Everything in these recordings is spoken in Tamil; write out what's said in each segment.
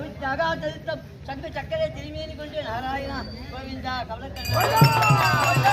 பிரியோகசலம் தீகம் சங்க சக்கரை திருமேனி கொண்டு நாராயணா கோவிந்தா கவலக்கண்ணா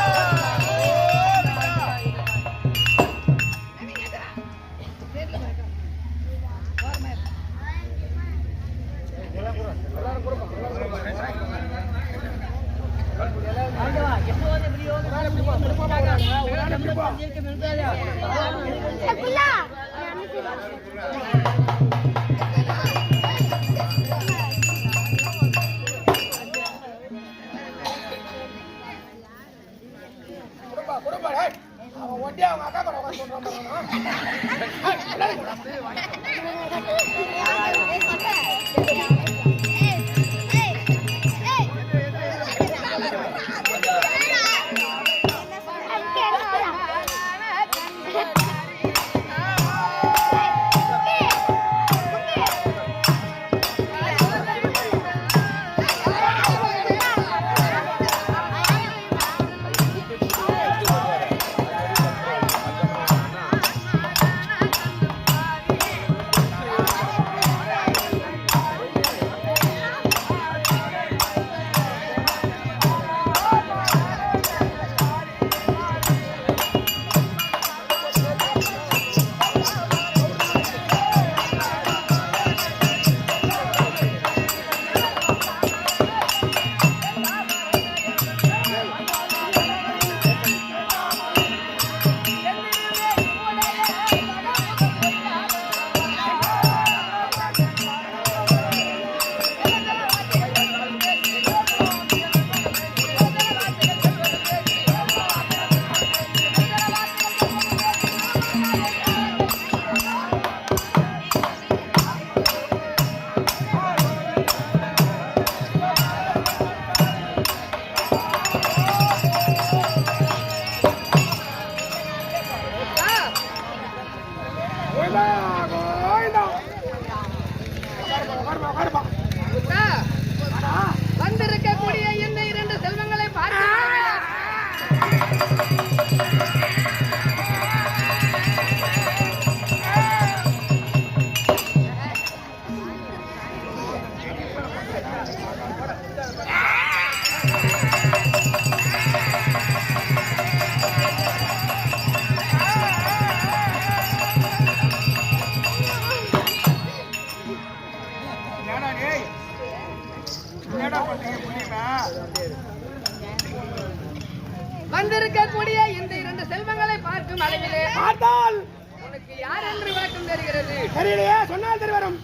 தெரியலையே சொன்னால் தெரிவரும்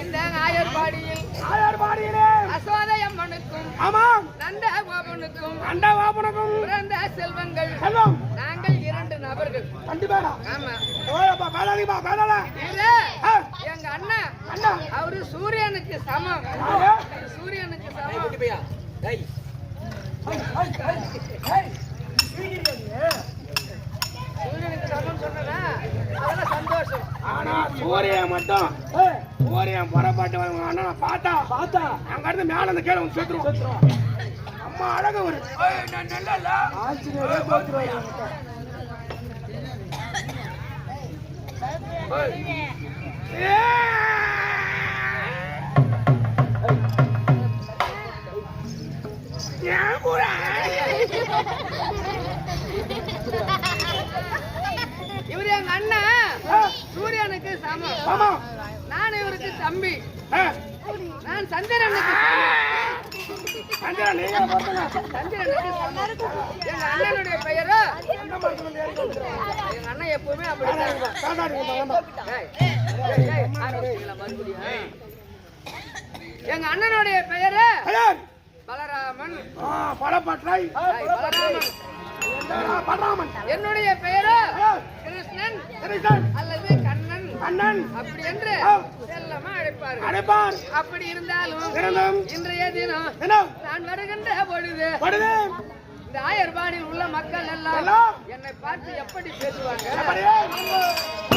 இந்த ஆயர்பாடியில் ஆயார் பாடியிலே அசோதை அம்மனுக்கும் ஆமாம். நந்த ஓப்பனுக்கும் அண்டா வாப்பனக்கும் பிறந்த செல்வங்கள் செல்வம். நாங்கள் இரண்டு நபர்கள். கண்டிப்பாடா ஆமா. ஓயப்பா பேசாதீங்கப்பா பேசாத இல்ல ஆ, எங்க அண்ணன். அண்ணா. அவரு சூரியனுக்கு சமம். சூரியனுக்கு சமம். ஐ. சூரியனுக்கு சமம் சொன்னதா? அதெல்லாம் சூரியன் மட்டும். சூரியன் புறப்பட்டு அண்ணா பார்த்தா? பார்த்தா? அங்க இருந்து மேல இருந்து கீழே வந்து செத்துருவோம் அம்மா அழகு ஒரு ஏன் கூட இவரு எங்க அண்ணன்? சூரியனுக்கு சமம். நான் இவருக்கு தம்பி. நான் சந்திரனுக்கு எங்க அண்ணனுடைய பெயரு? எங்க அண்ணன் எப்பவுமே மறுபடியும்? எங்க அண்ணனுடைய பெயரு? பலராமன். பலராமன். என்னுடைய பெயரு? கிருஷ்ணன். கண்ணன் அண்ணன் அப்படி என்று செல்லமா அடைப்பார் அப்படி இருந்தாலும் இன்றைய தினம் நான் வருகின்ற பொழுது படுது இந்த ஆயர்பாடியில் உள்ள மக்கள் எல்லாம் என்னை பார்த்து எப்படி பேசுவாங்க?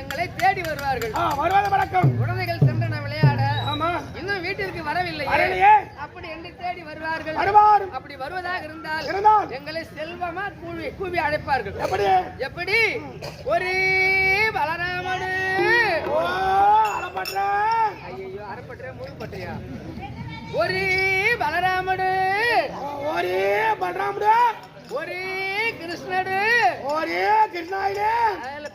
எங்களை தேடி வருவார்கள். வருவது வழக்கம் குழந்தைகள் சென்றன விளையாட ஆமா. இன்னும் வீட்டிற்கு வரவில்லை அப்படி என்று தேடி வருவார்கள். வருவார். அப்படி வருவதாக இருந்தால் இருந்தால். எங்களை செல்வமா கூவி கூவி அழைப்பார்கள். எப்படி? எப்படி? ஒரே பலராமடு ஐயோ அரைப்பற்றையா முழுப்பற்றையா ஒரே பலராமடு ஒரே பல்ராமுடா ஒரே கிருஷ்ணடு ஒரே இல்லை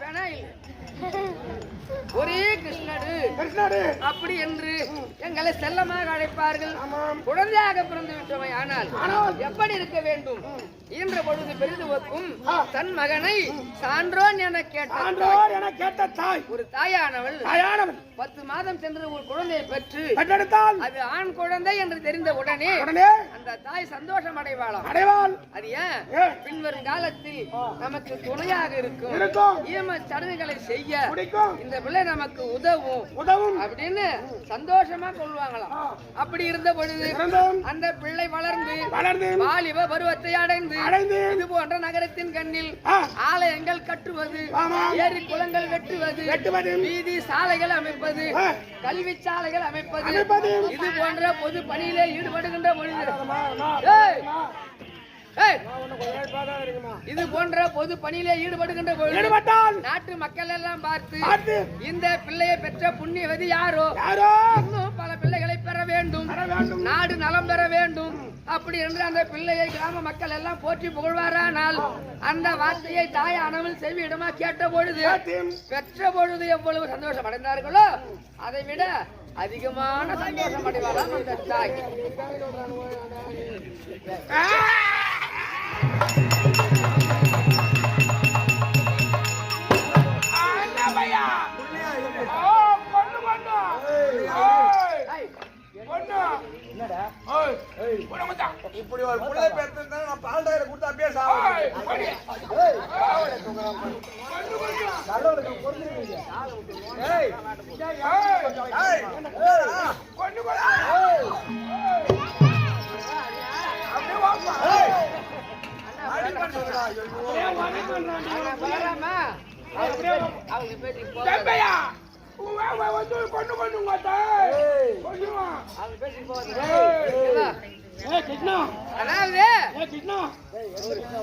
ஒரே கிருஷ்ணடு கிருஷ்ணாடு அப்படி என்று எங்களை செல்லமாக அழைப்பார்கள். குழந்தையாக பிறந்து விட்டோமே ஆனால் எப்படி இருக்க வேண்டும்? என்ற பொழுது பெரிதுவக்கும் ஆ. தன் மகனை சான்றோன் என ஆண்டோர் என கேட்ட தாய். ஒரு தாயானவள். தாயானவன் பத்து மாதம் சென்று ஒரு குழந்தையை பெற்று பெற்றெடுத்தால் அது ஆண் குழந்தை என்று தெரிந்த உடனே உடனே அந்த தாய் சந்தோஷம் அடைவாளாம். அடைவாள். அது ஏன்? பின்வரும் காலத்தில் நமக்கு துணையாக இருக்கும். இருக்கும். ஈம சடங்குகளை செய்ய இந்த பிள்ளை நமக்கு உதவும். உதவும். அப்படின்னு சந்தோஷமா கொள்வாங்களாம். அப்படி இருந்த பொழுது அந்த பிள்ளை வளர்ந்து வளர்ந்து வாலிப பருவத்தை அடைந்து அடைந்து இது போன்ற நகரத்தின் கண்ணில் ஆலயங்கள் கட்டுவது. ஏரி குளங்கள் வெட்டுவது வீதி சாலைகள் அமைப்பது ஆ. கல்வி சாலைகள் அமைப்பது. இது போன்ற பொது பணியிலே ஈடுபடுகின்ற இது போன்ற பொது பணியிலே ஈடுபடுகின்ற ஈடுபட்டால் நாட்டு மக்கள் எல்லாம் பார்த்து இந்த பிள்ளையை பெற்ற புண்ணியவதி யாரோ? இன்னும் பல பிள்ளைகளை பெற வேண்டும். நாடு நலம் பெற வேண்டும். அப்படி என்று அந்த பிள்ளையை கிராம மக்கள் எல்லாம் போற்றி புகழ்வாரானால் அந்த வார்த்தையை தாய் அனவில் செவியிடமா கேட்ட பொழுது பெற்ற பொழுது எவ்வளவு சந்தோஷம் அடைந்தார்களோ அதை விட அதிகமான சந்தோஷம் அடைவாராம் அந்த தாய்.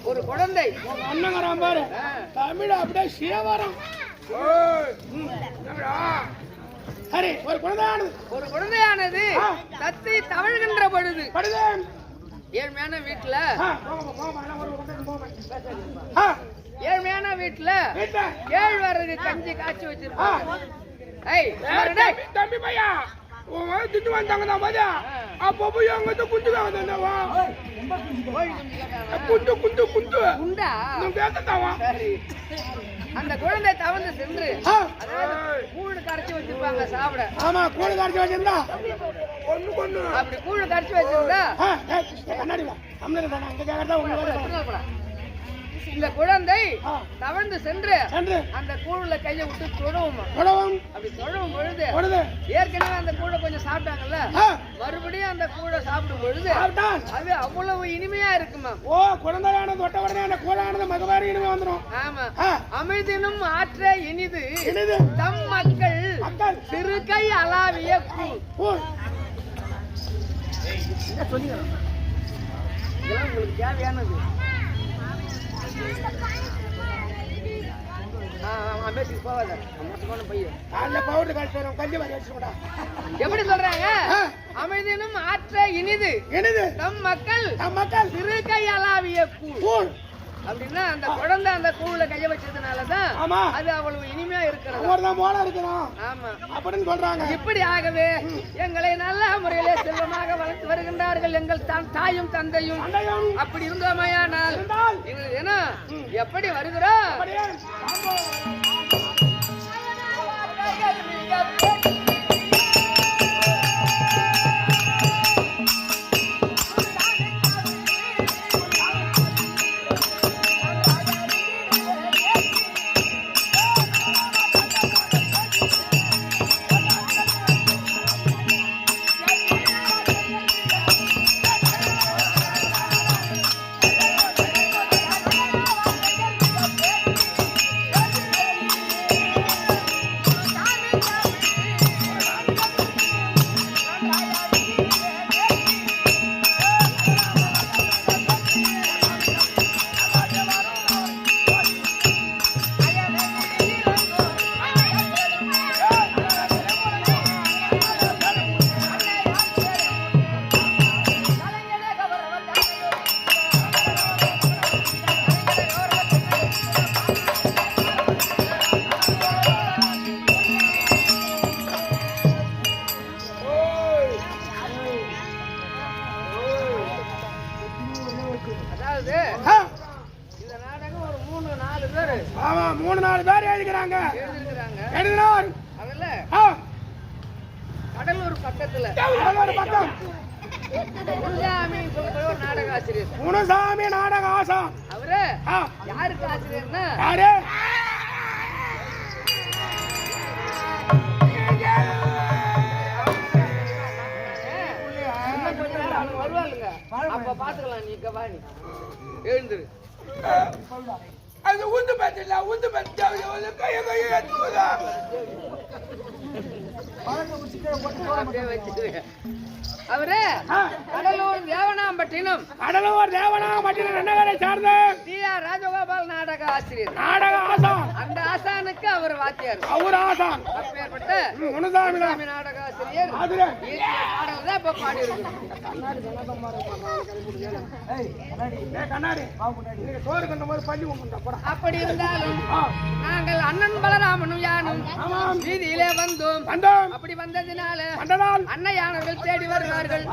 ஒரு குழந்தை. அண்ணங்கிறான் பாரு. தமிழ் அப்படியே சேவாரம்? சரி ஒரு குழந்தையானது. ஒரு குழந்தையானது. தத்தை தவழ்கின்ற பொழுது. படுதேன். ஏழ்மையான வீட்டுல ஏழ்மையான வீட்டுல வீட்டை. கேழ்வரகு கஞ்சி காய்ச்சி வச்சிருப்பாங்க. தம்பி, பையா திட்டு வந்தாங்க தான் பாத்தியா? அப்போ போய் அங்க வந்து குஞ்சு கேட்டாங்க. குண்டு குண்டு குண்டு கேட்கத்தாவா சரி. அந்த குழந்தை தவழ்ந்து சென்று கூழ் கரைச்சி வச்சிருப்பாங்க சாப்பிட. ஆமா கோழி காட்சி வச்சிருந்தா? ஒண்ணு கொண்டு அப்படி கூழ் கரைச்சி வச்சிருந்தா கண்ணாடி அங்க கேட்கறதா போடா. இந்த குழந்தை. தவழ்ந்து சென்று அந்த கூழுல கையை விட்டு உழவும் அப்படி தொழுவும் பொழுது ஏற்கனவே அந்த கூழை கொஞ்சம் சாப்பிட்டாங்கல்ல? மறுபடியும் அந்த கூழை சாப்பிடும் பொழுது. அது அவ்வளவு இனிமையா இருக்குமா ஓ குழந்தையானது தொட்ட உடனே அந்த கோழானது மகவாரி இனிமே வந்துடும் ஆமா. அமைதினும் ஆற்ற இனிது. இனிது. தம் மக்கள் சிறு கை அலாவிய கூழ். கூழ். இதெல்லாம் உங்களுக்கு தேவையானது. அம்பேத்கர் போகாத. மோசமான பையன் காலைல பவுடர் வரும் கஞ்சி மாதிரி வச்சுக்கூடா எப்படி சொல்றாங்க. அமைதினும் ஆற்ற இனிது. இனிது. நம் மக்கள் நம் மக்கள். சிறு கை அலாவிய கூழ். கூழ். அப்படின்னா அந்த குழந்தை அந்த கூழ்ல கைய வச்சதுனாலதான் ஆமா. அது அவ்வளவு இனிமையா இருக்கிறது? ஒவ்வொருதான் போல இருக்கணும். ஆமா. அப்படின்னு சொல்றாங்க. இப்படி ஆகவே எங்களை நல்ல முறையிலே செல்வமாக வளர்த்து வருகின்றார்கள் எங்கள் தா- தாயும் தந்தையும். அப்படி இருந்தோமையானால் என்ன? எப்படி வருகிறோம்? அப்படியே ஆசிரியர். முனுசாமி நாடக ஆசம் அவரு? யாருக்கு ஆசிரியர்னா? யாரு? வருவாளுங்க. அப்ப பாத்துக்கலாம் நீ எழுந்துரு. அது உந்து பத்தில உந்து பத்தி கைய கைய அவரு? கடலூர் தேவனாம்பட்டினம் கடலூர் தேவனா மட்டின ரெண்டகரை சார்ந்த டி ஆர் ராஜகோபால் நாடக ஆசிரியர். நாடக ஆசான். அந்த ஆசானுக்கு அவர் வாத்தியார். அவர் ஆசான். அப்பேற்பட்ட முனுசாமி நாடக ஆசிரியர். பாடல் தான் இப்ப பாடி. அப்படி இருந்தாலும் நாங்கள் அண்ணன் பலராமனும் யானும் வீதியிலே வந்தோம். வந்தோம். அப்படி வந்ததினால வந்ததால் அன்னையானவர்கள் தேடி வருவார்கள்.